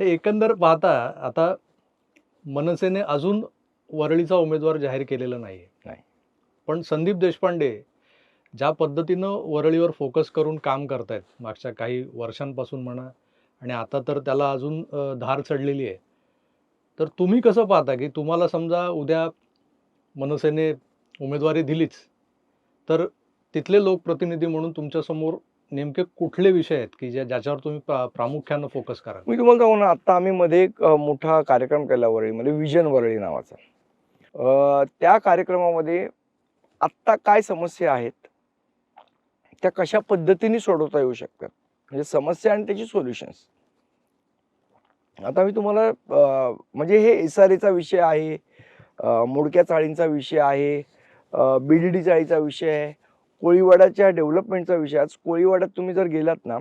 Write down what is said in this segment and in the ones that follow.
हे एकंदर पाहता आता मनसेने अजून वरळीचा उमेदवार जाहीर केलेला नाही नाही. पण संदीप देशपांडे ज्या पद्धतीनं वरळीवर फोकस करून काम करतायत मागच्या काही वर्षांपासून म्हणा आणि आता तर त्याला अजून धार चढलेली आहे तर तुम्ही कसं पाहता की तुम्हाला समजा उद्या मनसेने उमेदवारी दिलीच तर तिथले लोकप्रतिनिधी म्हणून तुमच्यासमोर नेमके कुठले विषय आहेत की ज्या ज्याच्यावर तुम्ही प्रामुख्यानं फोकस करा मी तुम्हाला सांगू ना आता आम्ही मध्ये एक मोठा कार्यक्रम केला वरळीमध्ये विजन वरळी नावाचा. त्या कार्यक्रमामध्ये आत्ता काय समस्या आहेत त्या कशा पद्धतीने सोडवता येऊ शकतात म्हणजे समस्या आणि त्याची सोल्युशन्स आता मी तुम्हाला म्हणजे हे एस आर एचा विषय आहे मोडक्या चाळींचा विषय आहे बी डी डी चाळीचा विषय आहे. कोळीवाड्याच्या डेव्हलपमेंटचा विषय. आज कोळीवाड्यात तुम्ही जर गेलात ना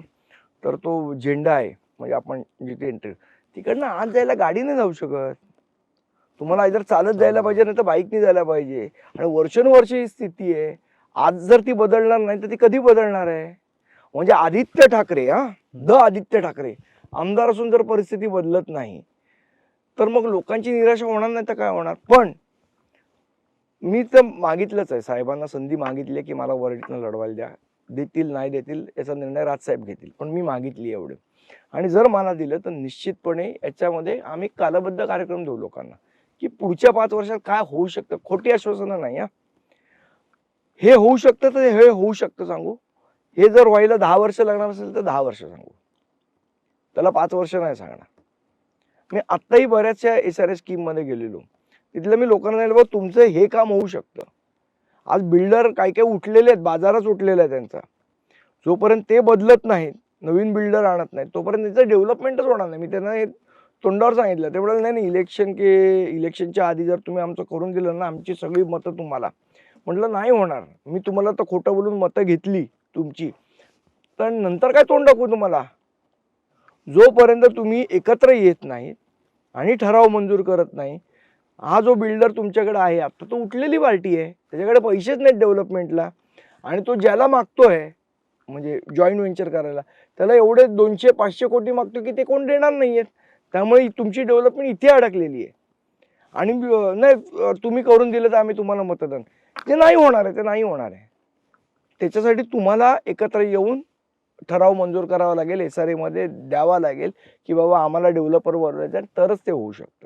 तर तो झेंडा आहे. म्हणजे आपण जिथे एंट्री तिकडनं आत जायला गाडीने जाऊ शकत. तुम्हाला इतर चालत जायला पाहिजे नाही तर बाईकने जायला पाहिजे. आणि वर्षानुवर्ष ही स्थिती आहे. आज जर ती बदलणार नाही तर ती कधी बदलणार आहे? म्हणजे आदित्य ठाकरे हा? द आदित्य ठाकरे. आमदार असून जर परिस्थिती बदलत नाही तर मग लोकांची निराशा होणार नाही तर काय होणार? पण मी तर मागितलंच आहे. साहेबांना संधी मागितली आहे की मला वरळीतनं लढवायला द्या. देतील नाही देतील याचा निर्णय राजसाहेब घेतील. पण मी मागितली एवढं. आणि जर मला दिलं तर निश्चितपणे याच्यामध्ये आम्ही कालबद्ध कार्यक्रम देऊ लोकांना. की पुढच्या पाच वर्षात काय होऊ शकतं? खोटी आश्वासनं नाही हा. हे होऊ शकतं तर हे होऊ शकतं सांगू. हे जर व्हायला दहा वर्ष लागणार असेल तर दहा वर्ष सांगू. त्याला पाच वर्ष नाही सांगणार. मी आत्ताही बऱ्याचशा एस आर एस स्कीममध्ये गेलेलो. तिथलं मी लोकांना नाही बाबा तुमचं हे काम होऊ शकतं. आज बिल्डर काय काय उठलेले आहेत बाजारच उठलेला आहे त्यांचा. जोपर्यंत ते बदलत नाहीत नवीन बिल्डर आणत नाहीत तोपर्यंत त्याचं डेव्हलपमेंटच होणार नाही. मी त्यांना हे तोंडावर सांगितलं. ते म्हणाले नाही नाही इलेक्शन के इलेक्शनच्या आधी जर तुम्ही आमचं करून दिलं ना आमची सगळी मतं तुम्हाला. म्हटलं नाही होणार. मी तुम्हाला तर खोटं बोलून मतं घेतली तुमची. तर नंतर काय तोंड दाखवू तुम्हाला? जोपर्यंत तुम्ही एकत्र येत नाहीत आणि ठराव मंजूर करत नाही हा जो बिल्डर तुमच्याकडे आहे आता तो उठलेली पार्टी आहे. त्याच्याकडे पैसेच नाहीत डेव्हलपमेंटला आणि तो ज्याला मागतो आहे म्हणजे जॉईंट व्हेंचर करायला त्याला एवढे दोनशे पाचशे कोटी मागतो की ते कोण देणार नाही आहेत त्यामुळे तुमची डेव्हलपमेंट इथे अडकलेली आहे. आणि नाही तुम्ही करून दिलं तर आम्ही तुम्हाला मतदान. ते नाही होणार आहे ते नाही होणार आहे. त्याच्यासाठी तुम्हाला एकत्र येऊन ठराव मंजूर करावा लागेल एस आर एमध्ये द्यावा लागेल की बाबा आम्हाला डेव्हलपर बनवायचं तरच ते होऊ शकतं.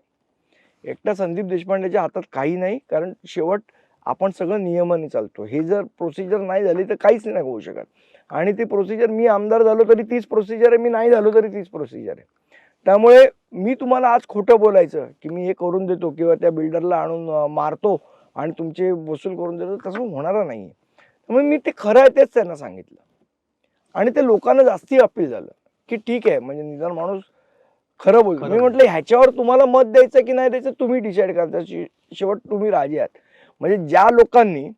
एकटा संदीप देशपांडेच्या हातात काही नाही कारण शेवट आपण सगळं नियमाने चालतो. हे जर प्रोसिजर नाही झाली तर काहीच नाही होऊ शकत. आणि ती प्रोसिजर मी आमदार झालो तरी तीच प्रोसिजर आहे मी नाही झालो तरी तीच प्रोसिजर आहे. त्यामुळे मी तुम्हाला आज खोटं बोलायचं की मी हे करून देतो किंवा त्या बिल्डरला आणून मारतो आणि तुमचे वसूल करून देतो तसं होणार नाही त्यामुळे मी ते खरं आहे तेच त्यांना सांगितलं. आणि ते लोकांना जास्ती अपील झालं की ठीक आहे म्हणजे निदान माणूस खरं खरं मी म्हटलं ह्याच्यावर तुम्हाला मत द्यायचं की नाही द्यायचं तुम्ही डिसाईड करता शेवट तुम्ही राजे आहात. म्हणजे ज्या लोकांनी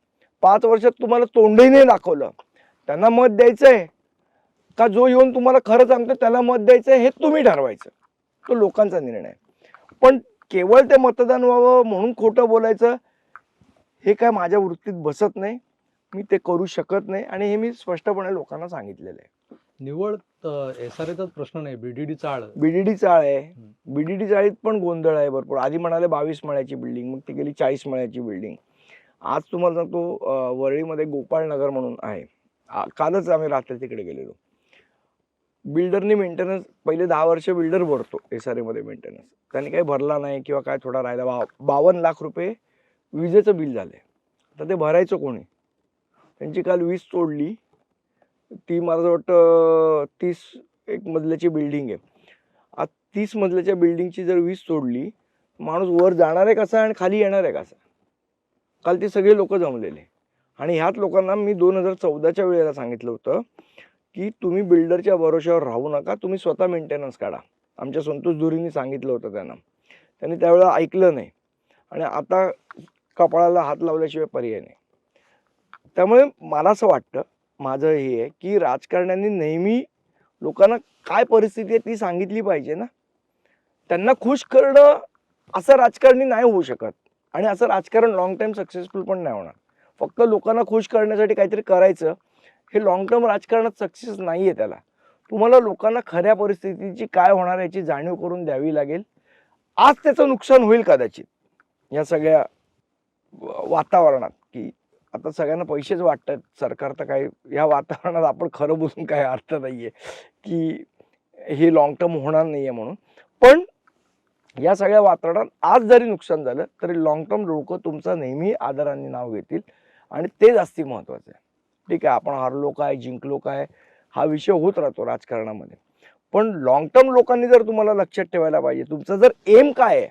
पाच वर्षात तुम्हाला तोंडही नाही दाखवलं त्यांना मत द्यायचंय का जो येऊन तुम्हाला खरं सांगतो त्याला मत द्यायचंय हे तुम्ही ठरवायचं. तो लोकांचा निर्णय आहे. पण केवळ ते मतदान व्हावं म्हणून खोटं बोलायचं हे काय माझ्या वृत्तीत बसत नाही. मी ते करू शकत नाही आणि हे मी स्पष्टपणे लोकांना सांगितलेलं आहे. निवड एस आर एचाच प्रश्न नाही बीडीडी चाळ. बीडीडी चाळ आहे. बीडीडी चाळीत पण गोंधळ आहे भरपूर. आधी म्हणाले बावीस मळ्याची बिल्डिंग मग ती गेली चाळीस मळ्याची बिल्डिंग आज तुम्हाला सांगतो वरळीमध्ये गोपाळ नगर म्हणून आहे. कालच आम्ही रात्री तिकडे गेलेलो. बिल्डरनी मेंटेनन्स पहिले दहा वर्ष बिल्डर भरतो एस आर एमध्ये मेंटेनन्स त्यांनी काही भरला नाही किंवा काय थोडा राहिला. बा बावन्न लाख रुपये विजेचं बिल झाले आता ते भरायचं कोणी? त्यांची काल वीज तोडली. ती मला वाटतं तीस एक मजल्याची बिल्डिंग आहे. आज तीस मजल्याच्या बिल्डिंगची जर वीज तोडली माणूस वर जाणार आहे कसा आणि खाली येणार आहे कसा? काल ते सगळे लोक जमलेले. आणि ह्याच लोकांना मी दोन हजार चौदाच्या वेळेला सांगितलं होतं की तुम्ही बिल्डरच्या भरोश्यावर राहू नका तुम्ही स्वतः मेंटेनन्स काढा. आमच्या संतोष धुरींनी सांगितलं होतं त्यांना. त्यांनी त्यावेळेला ऐकलं नाही. आणि आता कपाळाला हात लावल्याशिवाय पर्याय नाही. त्यामुळे मला असं वाटतं माझं हे आहे की राजकारण्यांनी नेहमी लोकांना काय परिस्थिती आहे ती सांगितली पाहिजे ना. त्यांना खुश करणं असं राजकारणी नाही होऊ शकत आणि असं राजकारण लॉंग टाईम सक्सेसफुल पण नाही होणार. फक्त लोकांना खुश करण्यासाठी काहीतरी करायचं हे लॉंग टर्म राजकारणात सक्सेस नाही आहे त्याला. तुम्हाला लोकांना खऱ्या परिस्थितीची काय होणार याची जाणीव करून द्यावी लागेल. आज त्याचं नुकसान होईल कदाचित या सगळ्या वातावरणात की आता सगळ्यांना पैसेच वाटतात. सरकार तर काही या वातावरणात आपण खरं बोलून काही अर्थ नाही आहे की हे लॉंग टर्म होणार नाही आहे म्हणून. पण या सगळ्या वातावरणात आज जरी नुकसान झालं तरी लॉंग टर्म लोक तुमचं नेहमी आदराने नाव घेतील आणि ते जास्ती महत्त्वाचं आहे. ठीक आहे आपण हारलो काय जिंकलो काय हा विषय होत राहतो राजकारणामध्ये. पण लॉंग टर्म लोकांनी जर तुम्हाला लक्षात ठेवायला पाहिजे तुमचं जर एम काय आहे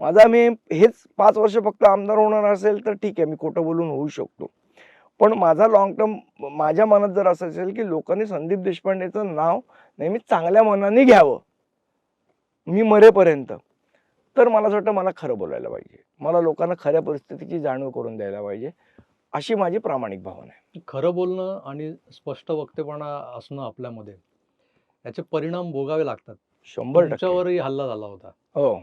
माझा मी हेच पाच वर्ष फक्त आमदार होणार असेल तर ठीक आहे मी खोटं बोलून होऊ शकतो. पण माझा लॉंग टर्म माझ्या मनात जर असं असेल की लोकांनी संदीप देशपांडेचं नाव नेहमी चांगल्या मनाने घ्यावं मी मरेपर्यंत तर मला असं वाटतं मला खरं बोलायला पाहिजे. मला लोकांना खऱ्या परिस्थितीची जाणीव करून द्यायला पाहिजे अशी माझी प्रामाणिक भावना आहे. खरं बोलणं आणि स्पष्ट वक्तेपणा असणं आपल्यामध्ये याचे परिणाम भोगावे लागतात. शंभर टक्के. तुमच्यावरही हल्ला झाला होता. हो.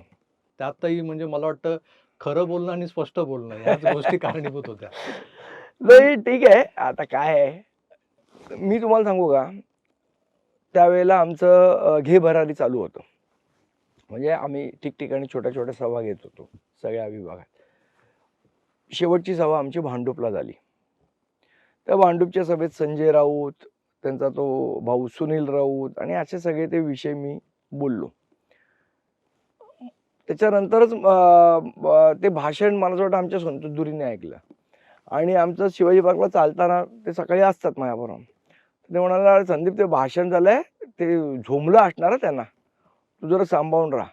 त्यातही म्हणजे मला वाटतं खरं बोलणं आणि स्पष्ट बोलणं याच गोष्टी कारणीभूत होत्या. नाही ठीक आहे. आता काय आहे? मी तुम्हाला सांगू का? त्यावेळेला आमचं घे भरारी चालू होतं. म्हणजे आम्ही ठिकठिकाणी छोट्या छोट्या सभा घेत होतो सगळ्या विभागात. शेवटची सभा आमची भांडूपला झाली. त्या भांडूपच्या सभेत संजय राऊत त्यांचा तो भाऊ सुनील राऊत आणि असे सगळे ते विषय मी बोललो. त्याच्यानंतरच ते भाषण मला वाटतं आमच्या संतोष दुरीने ऐकलं. आणि आमचं शिवाजी पार्कला चालताना ते सकाळी असतात माझ्याबरोबर. ते म्हणाले "अरे संदीप ते भाषण झालंय ते झोंबलं असणार त्यांना. तू जरा सांभाळून राहा.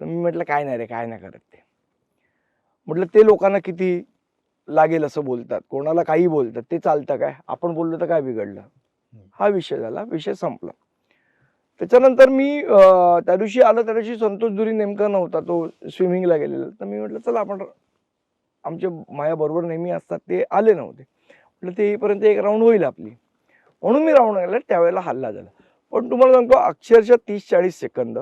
तर मी म्हटलं काय नाही रे काय नाही करत ते. म्हटलं ते लोकांना किती लागेल असं बोलतात? कोणाला काही बोलतात? ते चालतं काय? आपण बोललो तर काय बिघडलं? हा विषय झाला. विषय संपला. त्याच्यानंतर मी त्या दिवशी आलं त्या दिवशी संतोष दुरी नेमका नव्हता तो स्विमिंगला गेलेला. तर मी म्हटलं चला आपण आमचे माझ्याबरोबर नेहमी असतात ते आले नव्हते. म्हटलं ते येईपर्यंत एक राऊंड होईल आपली. म्हणून मी राऊंड गेला त्यावेळेला हल्ला झाला. पण तुम्हाला सांगतो अक्षरशः तीस चाळीस सेकंद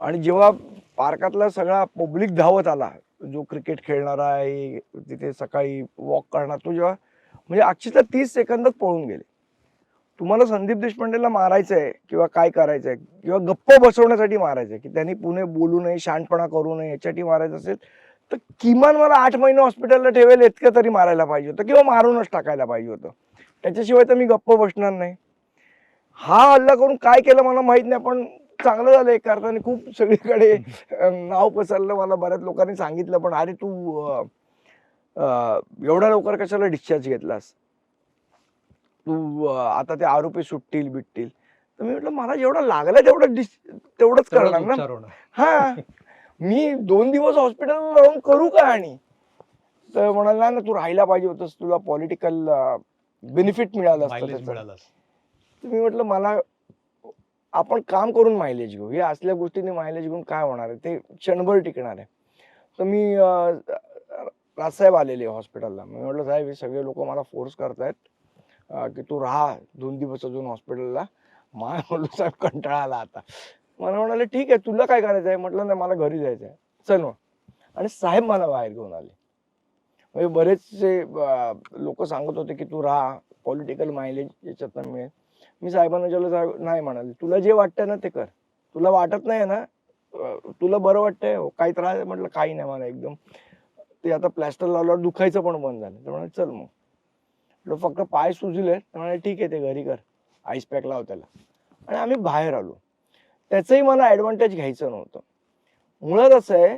आणि जेव्हा पार्कातला सगळा पब्लिक धावत आला जो क्रिकेट खेळणारा आहे तिथे सकाळी वॉक करणार तो जेव्हा म्हणजे अक्षरशः तीस सेकंदच पळून गेले. तुम्हाला संदीप देशपांडेला मारायचं आहे किंवा काय करायचं आहे किंवा गप्प बसवण्यासाठी मारायचं आहे की त्यांनी पुणे बोलू नये शांतपणा करू नये याच्यासाठी मारायचं असेल तर किमान मला आठ महिने हॉस्पिटलला ठेवेल इतकं तरी मारायला पाहिजे होतं किंवा मारूनच टाकायला पाहिजे होतं. त्याच्याशिवाय तर मी गप्प बसणार नाही. हा हल्ला करून काय केलं मला माहीत नाही पण चांगलं झालं एक अर्थाने. खूप सगळीकडे नाव पसरलं मला बऱ्याच लोकांनी सांगितलं पण अरे तू एवढ्या लवकर कशाला डिस्चार्ज घेतलास? तू आता ते आरोपी सुटतील बिटतील. तर मी म्हटलं मला जेवढं लागलं तेवढं डिस तेवढंच करणार ना. हा. मी दोन दिवस हॉस्पिटलला राहून करू का आणि? तर म्हणाला ना तू राहायला पाहिजे होतंस तुला पॉलिटिकल बेनिफिट मिळालं असतं मी म्हटलं मला आपण काम करून मायलेज घेऊ. हे असल्या गोष्टीने मायलेज घेऊन काय होणार आहे? ते क्षणभर टिकणार आहे. तर मी अं, राजसाहेब आलेले हॉस्पिटलला. मी म्हटलं साहेब हे सगळे लोक मला फोर्स करतायत. की तू राहा दोन दिवस अजून हॉस्पिटलला. माय म्हणलो साहेब कंटाळा आला आता. मला म्हणाले ठीक आहे तुला काय करायचं आहे? म्हटलं नाही मला घरी जायचं आहे. चल मग. आणि साहेब मला बाहेर घेऊन आले. म्हणजे बरेचसे लोक सांगत होते की तू राहा पॉलिटिकल मायलेज याच्यातनं मिळेल. मी साहेबांना विचारलं साहेब नाही म्हणाले. तुला जे वाटतं ना ते कर. तुला वाटत नाही ना तुला बरं वाटतंय? हो, काही त्रास म्हटलं काही नाही मला एकदम. ते आता प्लॅस्टर लावल्यावर दुखायचं पण बंद झालं. तर म्हणाले चल मग. फक्त पाय सुजले तर म्हणाले ठीक आहे ते घरी कर. आईस पॅक लाव त्याला. आणि आम्ही बाहेर आलो. त्याचंही मला ॲडव्हान्टेज घ्यायचं नव्हतं. मुळात असं आहे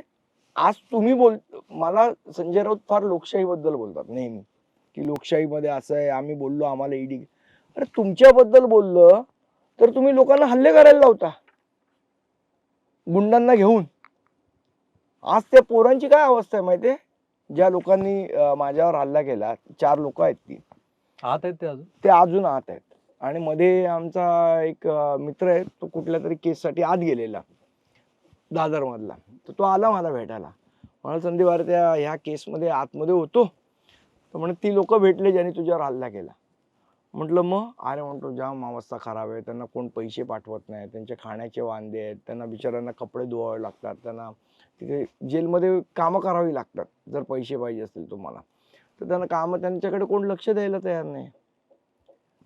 आज तुम्ही बोल मला संजय राऊत फार लोकशाहीबद्दल बोलतात. नेहमी की लोकशाहीमध्ये असं आहे आम्ही बोललो आम्हाला ईडी अरे तुमच्याबद्दल बोललं तर तुम्ही लोकांना हल्ले करायला लावता. गुंडांना घेऊन. आज त्या पोरांची काय अवस्था आहे माहितीये ज्या लोकांनी माझ्यावर हल्ला केला चार लोक आहेत ती. आत आहेत ते अजून? ते अजून आत आहेत. आणि मध्ये आमचा एक मित्र आहे तो कुठल्या तरी केससाठी आत गेलेला. दादर मधला तर तो आला मला भेटायला. मला संदीप त्या ह्या केसमध्ये आतमध्ये होतो. तर म्हणे ती लोक भेटले ज्यांनी तुझ्यावर हल्ला केला. म्हटलं मग? अरे म्हणतो जाम अवस्था खराब आहे त्यांना कोण पैसे पाठवत नाही. त्यांचे खाण्याचे वांदे आहेत. त्यांना बिचाऱ्यांना कपडे धुवावे लागतात. त्यांना तिथे जेलमध्ये कामं करावी लागतात जर पैसे पाहिजे असतील तुम्हाला. तर त्यांना कामं त्यांच्याकडे कोण लक्ष द्यायला तयार नाही.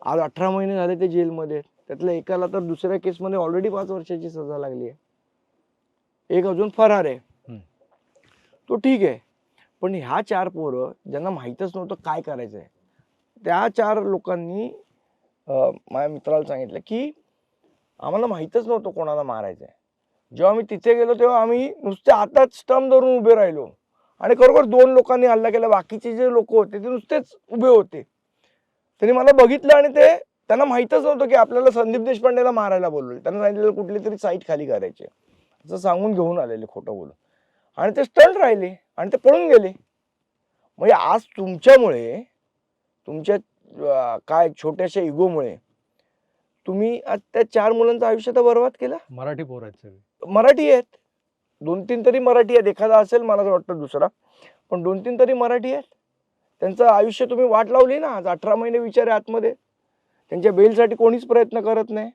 आज अठरा महिने झाले ते जेलमध्ये. त्यातल्या एकाला तर दुसऱ्या केसमध्ये ऑलरेडी पाच वर्षाची सजा लागली आहे. एक अजून फरार आहे. तो ठीक आहे. पण ह्या चार पोरं ज्यांना माहीतच नव्हतं काय करायचं आहे त्या चार लोकांनी माझ्या मित्राला सांगितलं की आम्हाला माहीतच नव्हतं कोणाला मारायचं आहे जेव्हा आम्ही तिथे गेलो तेव्हा आम्ही नुसते हातात स्टंप धरून उभे राहिलो. आणि खरोखर दोन लोकांनी हल्ला केला. बाकीचे जे लोक होते ते नुसतेच उभे होते. त्यांनी मला बघितलं आणि ते त्यांना माहीतच नव्हतं की आपल्याला संदीप देशपांडेला मारायला बोलवले. त्यांना सांगितलेलं कुठली तरी साईट खाली करायची. असं सांगून घेऊन आलेले खोटं बोलून. आणि ते स्टंट राहिले आणि ते पळून गेले. म्हणजे आज तुमच्यामुळे तुमच्या काय छोट्याशा इगोमुळे तुम्ही आज त्या चार मुलांचं आयुष्य तर बर्बाद केलं? मराठी पोर आहेत सगळे. मराठी आहेत. दोन तीन तरी मराठी आहेत. एखादा असेल मला असं वाटतं दुसरा. पण दोन तीन तरी मराठी आहेत. त्यांचं आयुष्य तुम्ही वाट लावली ना. आज अठरा महिने विचारे आतमध्ये. त्यांच्या बेलसाठी कोणीच प्रयत्न करत नाही.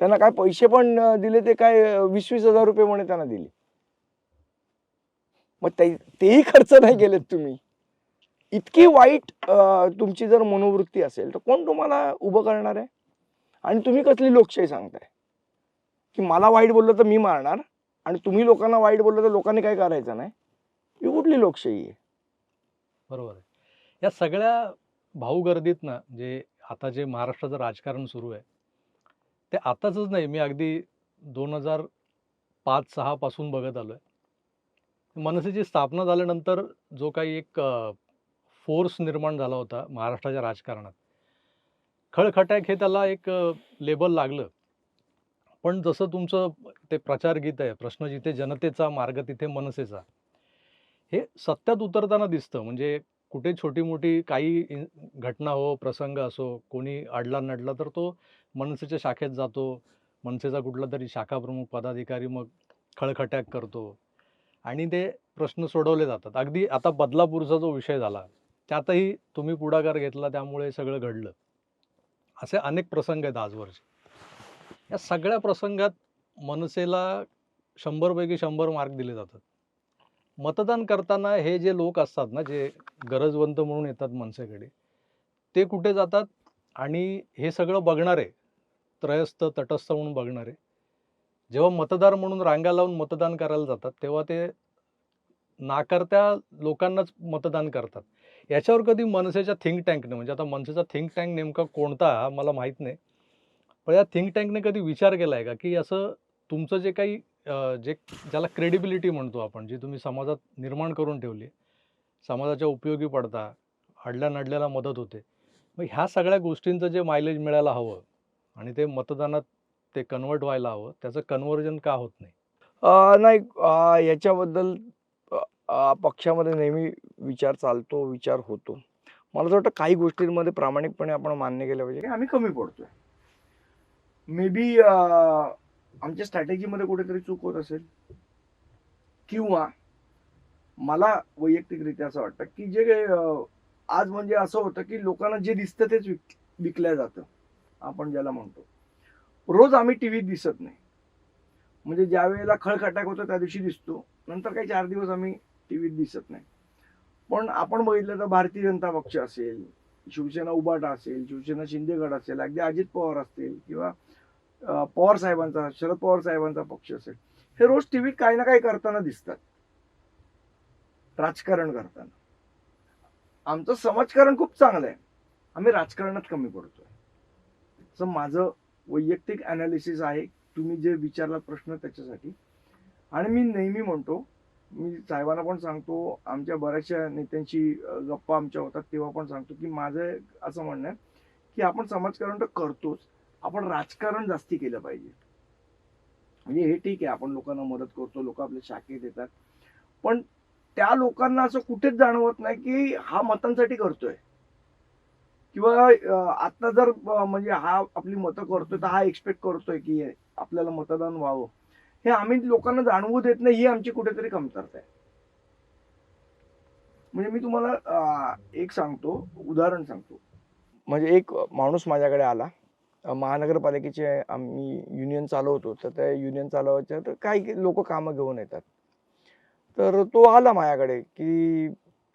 त्यांना काय पैसे पण दिले ते काय वीस वीस हजार रुपये म्हणे त्यांना दिले. मग ते तेही खर्च नाही केलेत तुम्ही. इतकी वाईट तुमची जर मनोवृत्ती असेल तर कोण तुम्हाला उभं करणार आहे? आणि तुम्ही कसली लोकशाही सांगताय? की मला वाईट बोललं तर मी मारणार? आणि तुम्ही लोकांना वाईट बोललं तर लोकांनी काय करायचं नाही? ही कुठली लोकशाही आहे? बरोबर आहे. या सगळ्या भाऊगर्दीत ना जे आता जे महाराष्ट्राचं राजकारण सुरू आहे ते आताच नाही. मी अगदी दोन हजार पाच सहा पासून बघत आलो आहे मनसेची स्थापना झाल्यानंतर जो काही एक फोर्स निर्माण झाला होता महाराष्ट्राच्या राजकारणात खळखटाक हे त्याला एक लेबल लागलं. पण जसं तुमचं ते प्रचार गीत आहे प्रश्न जिथे जनतेचा मार्ग तिथे मनसेचा. हे सत्यात उतरताना दिसतं. म्हणजे कुठे छोटी मोठी काही घटना हो प्रसंग असो कोणी अडला नडला तर तो मनसेच्या शाखेत जातो. मनसेचा कुठला तरी शाखा प्रमुख पदाधिकारी मग खळखट्याक करतो. आणि ते प्रश्न सोडवले जातात. अगदी आता बदलापूरचा जो विषय झाला त्यातही तुम्ही पुढाकार घेतला त्यामुळे सगळं घडलं. असे अनेक प्रसंग आहेत आजवरचे. या सगळ्या प्रसंगात मनसेला शंभरपैकी शंभर मार्क दिले जातात. मतदान करताना हे जे लोक असतात ना जे गरजवंत म्हणून येतात मनसेकडे ते कुठे जातात आणि हे सगळं बघणारे त्रयस्थ तटस्थ म्हणून बघणारे जेव्हा मतदार म्हणून रांगा लावून मतदान करायला जातात तेव्हा ते नाकारत्या लोकांनाच मतदान करतात. याच्यावर कधी मनसेच्या थिंक टँकने म्हणजे आता मनसेचा थिंक टँक नेमका कोणता हा मला माहीत नाही. पण या थिंक टँकने कधी विचार केला आहे का? की असं तुमचं जे काही जे ज्याला क्रेडिबिलिटी म्हणतो आपण जी तुम्ही समाजात निर्माण करून ठेवली समाजाच्या उपयोगी पडता अडल्या नडल्याला मदत होते. मग ह्या सगळ्या गोष्टींचं जे मायलेज मिळायला हवं आणि ते मतदानात ते कन्वर्ट व्हायला हवं त्याचं कन्व्हर्जन का होत नाही? नाही याच्याबद्दल पक्षामध्ये नेहमी विचार चालतो विचार होतो. मला असं वाटतं काही गोष्टींमध्ये प्रामाणिकपणे आपण मान्य केलं पाहिजे. की आम्ही कमी पडतोय. मे बी uh, आमच्या स्ट्रॅटेजीमध्ये कुठेतरी चूक होत असेल. किंवा मला वैयक्तिकरित्या असं वाटतं की जे आज म्हणजे असं होतं की लोकांना जे दिसतं तेच विक विकल्या जातं आपण ज्याला म्हणतो. रोज आम्ही टी व्हीत दिसत नाही. म्हणजे ज्या वेळेला खळखटाक होतो त्या दिवशी दिसतो. नंतर काही चार दिवस आम्ही टी व्हीत दिसत नाही. पण आपण बघितलं तर भारतीय जनता पक्ष असेल शिवसेना उबाटा असेल शिवसेना शिंदेगड असेल अगदी अजित पवार असतील किंवा पवार साहेबांचा शरद पवार साहेबांचा पक्ष असेल हे रोज टीव्हीत काही ना काही करताना दिसतात. राजकारण करताना. आमचं समाजकारण खूप चांगलं आहे. आम्ही राजकारणात कमी पडतोय. असं माझं वैयक्तिक अनालिसिस आहे. तुम्ही जे विचारला प्रश्न त्याच्यासाठी. आणि मी नेहमी म्हणतो मी साहेबांना पण सांगतो आमच्या बऱ्याचशा नेत्यांशी गप्पा आमच्या होतात तेव्हा पण सांगतो की माझं असं म्हणणं आहे की आपण समाजकारण तर करतोच. आपण राजकारण जास्ती केलं पाहिजे. म्हणजे हे ठीक आहे आपण लोकांना मदत करतो लोक आपल्या शाखेत येतात. पण त्या लोकांना असं कुठेच जाणवत नाही की हा मतांसाठी करतोय. किंवा आता जर म्हणजे हा आपली मतं करतोय तर हा एक्सपेक्ट करतोय की आपल्याला मतदान व्हावं. हे आम्ही लोकांना जाणवू देत नाही ही आमची कुठेतरी कमतरता आहे. म्हणजे मी तुम्हाला एक सांगतो उदाहरण सांगतो. म्हणजे एक माणूस माझ्याकडे आला. महानगरपालिकेचे आम्ही युनियन चालवतो. तर त्या युनियन चालवायच्या तर काही लोक कामं घेऊन येतात. तर तो आला माझ्याकडे की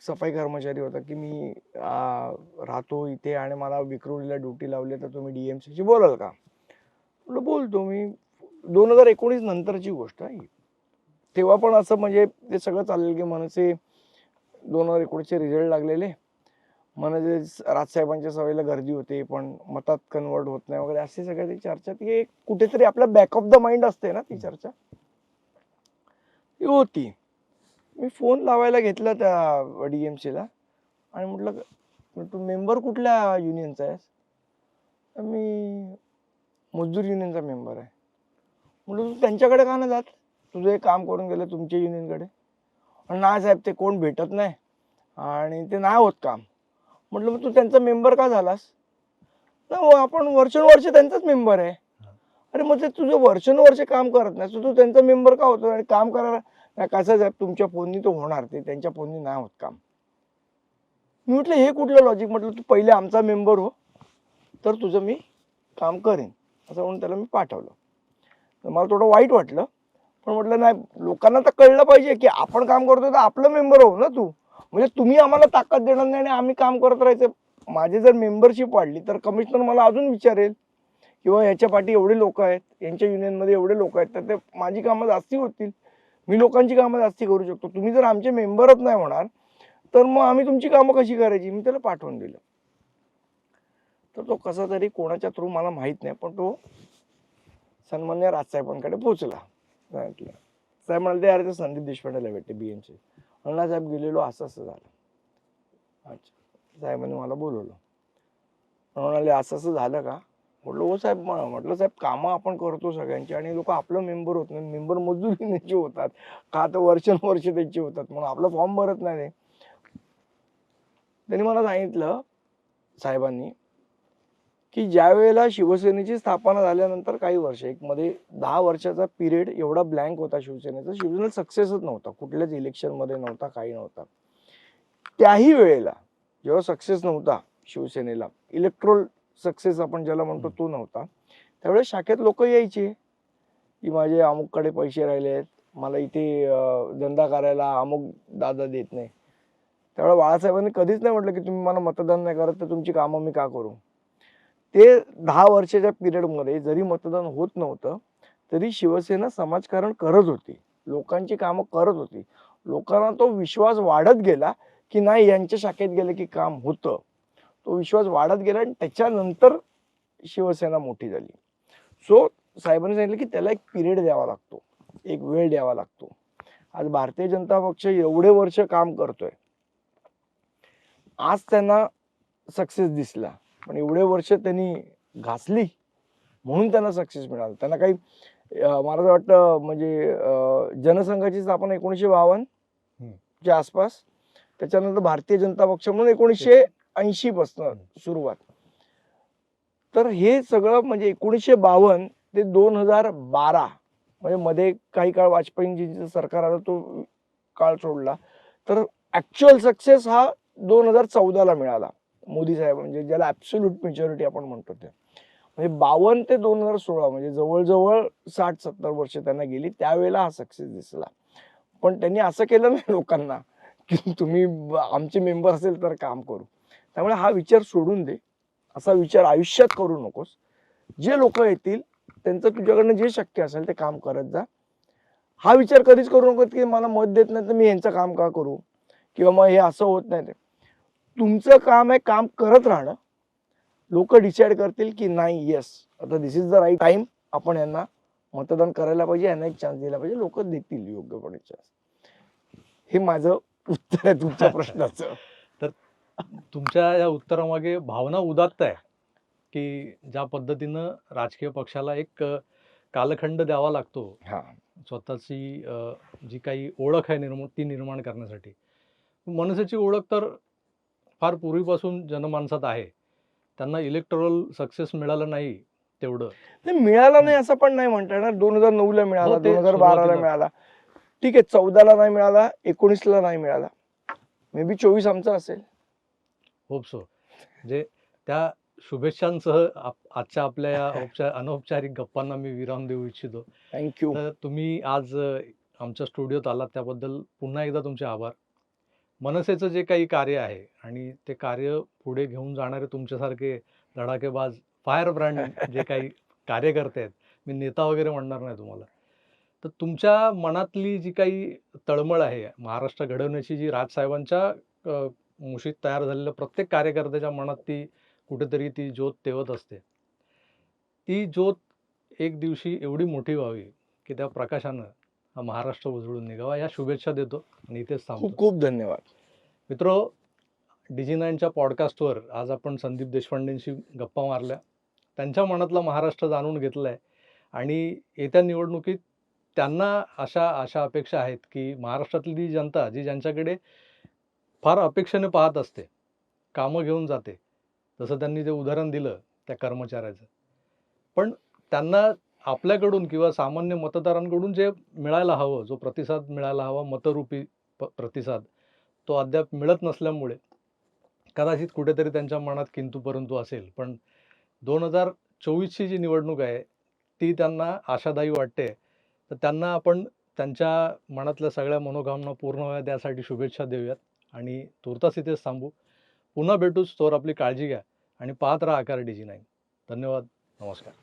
सफाई कर्मचारी होता की मी राहतो इथे आणि मला विक्रोळीला ड्युटी लावली तर तुम्ही डी एम सीची बोलाल का? म्हटलं बोलतो मी. दोन हजार एकोणीस नंतरची गोष्ट आहे तेव्हा पण असं म्हणजे ते सगळं चाललेलं की मनसे दोन हजार एकोणीसचे रिझल्ट लागलेले. मनसे राजसाहेबांच्या सवयीला गर्दी होते पण मतात कन्वर्ट होत नाही वगैरे असे सगळ्या ती चर्चा ती एक कुठेतरी आपल्या बॅक ऑफ द माइंड असते ना ती चर्चा. ती होती. मी फोन लावायला घेतला त्या डी एम सीला आणि म्हटलं "क- तू मेंबर कुठल्या युनियनचा आहेस? मी मजदूर युनियनचा मेंबर आहे. म्हटलं तू त्यांच्याकडे का नाही जात? तुझं एक काम करून गेलं तुमच्या युनियनकडे आणि नाही साहेब ते कोण भेटत नाही. आणि ते नाही होत काम. म्हटलं मग तू त्यांचा मेंबर का झालास? नाही हो, आपण वर्षानुवर्ष त्यांचाच मेंबर आहे. अरे मग ते तुझं वर्षानुवर्ष काम करत नाही तर तू त्यांचा मेंबर का होतो आणि काम करायला नाही कसं साहेब तुमच्या फोननी तो होणार ते त्यांच्या फोननी नाही होत काम. मी म्हटलं हे कुठलं लॉजिक म्हटलं तू पहिले आमचा मेंबर हो तर तुझं मी काम करेन. असं म्हणून त्याला मी पाठवलं. तर मला थोडं वाईट वाटलं पण म्हटलं नाही लोकांना तर कळलं पाहिजे की आपण काम करतो तर आपलं मेंबर हो ना तू. म्हणजे तुम्ही आम्हाला ताकद देणार नाही आणि आम्ही काम करत राहायचं. माझी जर मेंबरशिप वाढली तर कमिशनर मला अजून विचारेल किंवा ह्याच्या पाठी एवढे लोक आहेत यांच्या युनियनमध्ये एवढे लोक आहेत तर ते माझी कामं जास्ती होतील. मी लोकांची कामं जास्ती करू शकतो. तुम्ही जर आमचे मेंबरच नाही होणार तर मग आम्ही तुमची कामं कशी करायची? मी त्याला पाठवून दिलं. तर तो कसा तरी कोणाच्या थ्रू मला माहीत नाही पण तो सन्मान्य राजसाहेबांकडे पोचला सांगितलं. साहेब म्हणाले अरे ते संदीप देशपांडेला भेटते बी एमचे अण्णासाहेब साहेब गेलेलो असं असं झालं. अच्छा. साहेबांनी मला बोलवलं. म्हणाले असं असं झालं का? म्हटलं हो साहेब म्हटलं साहेब कामं आपण करतो सगळ्यांची आणि लोक आपलं मेंबर होत नाही. मेंबर मजुरी त्यांचे होतात. का तर वर्षानुवर्ष त्यांचे होतात. म्हणून आपला फॉर्म भरत नाही त्यांनी मला सांगितलं साहेबांनी की ज्या वेळेला शिवसेनेची स्थापना झाल्यानंतर काही वर्ष एक मध्ये दहा वर्षाचा पिरियड एवढा ब्लँक होता शिवसेनेचा. शिवसेना सक्सेसच नव्हता. कुठल्याच इलेक्शनमध्ये नव्हता काही नव्हता. त्याही वेळेला जेव्हा सक्सेस नव्हता शिवसेनेला इलेक्ट्रोल सक्सेस आपण ज्याला म्हणतो तो नव्हता. त्यावेळेस शाखेत लोक यायचे. की माझे अमुककडे पैसे राहिले आहेत. मला इथे धंदा करायला अमुक दादा देत नाही. त्यावेळेला बाळासाहेबांनी कधीच नाही म्हटलं की तुम्ही मला मतदान नाही करत तर तुमची कामं मी का करू? ते दहा वर्षाच्या पिरियडमध्ये जरी मतदान होत नव्हतं तरी शिवसेना समाजकारण करत होती. लोकांची कामं करत होती. लोकांना तो विश्वास वाढत गेला की नाही यांच्या शाखेत गेलं की काम होतं. तो विश्वास वाढत गेला आणि त्याच्यानंतर शिवसेना मोठी झाली. सो साहेबांनी सांगितलं की त्याला एक पिरियड द्यावा लागतो. एक वेळ द्यावा लागतो. आज भारतीय जनता पक्ष एवढे वर्ष काम करतोय. आज त्यांना सक्सेस दिसला. पण एवढे वर्ष त्यांनी घासली म्हणून त्यांना सक्सेस मिळाला. त्यांना काही मला असं वाटतं म्हणजे जनसंघाची स्थापना एकोणीसशे बावन्न. च्या आसपास. त्याच्यानंतर भारतीय जनता पक्ष म्हणून एकोणीसशे ऐंशी पासन सुरुवात. तर हे सगळं म्हणजे एकोणीसशे बावन्न ते दोन हजार बारा म्हणजे मध्ये काही काळ वाजपेयींजीचं सरकार आलं तो काळ सोडला. तर ऍक्च्युअल सक्सेस हा दोन हजार चौदाला मिळाला. मोदी साहेब म्हणजे ज्याला ऍब्सोल्यूट मेजॉरिटी आपण म्हणतो ते. म्हणजे बावन्न ते दोन हजार सोळा म्हणजे जवळजवळ साठ सत्तर वर्ष त्यांना गेली त्यावेळेला हा सक्सेस दिसला. पण त्यांनी असं केलं नाही लोकांना की तुम्ही आमचे मेंबर असेल तर काम करू. त्यामुळे हा विचार सोडून दे. असा विचार आयुष्यात करू नकोस. जे लोक येतील त्यांचं तुझ्याकडनं जे शक्य असेल ते काम करत जा. हा विचार कधीच करू नको की मला मत देत नाही तर मी यांचं काम का करू? किंवा मग हे असं होत नाही ते. तुमचं काम आहे काम करत राहणं. लोक डिसाईड करतील की नाही येस आता this is the right time आपण यांना मतदान करायला पाहिजे यांना एक चान्स दिला पाहिजे. लोक देतील योग्यपणे चान्स हे माझं उत्तर आहे तुमच्या प्रश्नाचं. तुमच्या या उत्तरामागे भावना उदात्त आहे की ज्या पद्धतीनं राजकीय पक्षाला एक कालखंड द्यावा लागतो. हा. स्वतःची जी काही ओळख आहे निर्माण ती निर्माण करण्यासाठी. मनसेची ओळख तर फार पूर्वीपासून जनमानसात आहे. त्यांना इलेक्ट्रल सक्सेस मिळालं नाही तेवढं. नाही मिळाला नाही असं पण नाही म्हणता येणार. दोन हजार नऊ ला मिळाला हो, दोन हजार बाराला. मिळाला. ठीक आहे चौदाला नाही मिळाला एकोणीसला नाही मिळाला. मे बी चोवीस आमचा असेल. होप सो म्हणजे त्या शुभेच्छांसह आजच्या आपल्या या औपचार अनौपचारिक गप्पांना मी विराम देऊ इच्छितो. थँक्यू तुम्ही आज आमच्या स्टुडिओत आलात त्याबद्दल पुन्हा एकदा तुमचे आभार. मनसेचं जे काही कार्य आहे आणि ते कार्य पुढे घेऊन जाणारे तुमच्यासारखे धडाकेबाज फायर ब्रँड जे काही कार्यकर्ते आहेत मी नेता वगैरे म्हणणार नाही तुम्हाला. तर तुमच्या मनातली जी काही तळमळ आहे महाराष्ट्र घडवण्याची जी राजसाहेबांच्या मुशीत तयार झालेल्या प्रत्येक कार्यकर्त्याच्या मनात ती कुठेतरी ती ज्योत तेवत असते. ती ज्योत एक दिवशी एवढी मोठी व्हावी की त्या प्रकाशानं महाराष्ट्र उजळून निघावा. या शुभेच्छा देतो आणि इथेच थांबतो. खूप खूप धन्यवाद. मित्र डीजी नाईनच्या पॉडकास्टवर आज आपण संदीप देशपांडेंशी गप्पा मारल्या. त्यांच्या मनातला महाराष्ट्र जाणून घेतला आहे आणि येत्या निवडणुकीत त्यांना अशा अशा अपेक्षा आहेत की महाराष्ट्रातली जी जनता जी ज्यांच्याकडे फार अपेक्षेने पाहत असते कामं घेऊन जाते जसं त्यांनी जे उदाहरण दिलं त्या कर्मचाऱ्याचं. पण त्यांना आपल्याकडून किंवा सामान्य मतदारांकडून जे मिळायला हवं जो प्रतिसाद मिळायला हवा मतरूपी प प्रतिसाद तो अद्याप मिळत नसल्यामुळे कदाचित कुठेतरी त्यांच्या मनात किंतू परंतु असेल. पण दोन हजार चोवीसची जी निवडणूक आहे ती त्यांना आशादायी वाटते. तर त्यांना आपण त्यांच्या मनातल्या सगळ्या मनोकामना पूर्ण व्हाव्या त्यासाठी शुभेच्छा देऊयात. आणि तुर्तास इथेच थांबू. पुन्हा भेटूच तोवर आपली काळजी घ्या. आणि पाहत राहा आकार डीजी नाईन धन्यवाद. नमस्कार.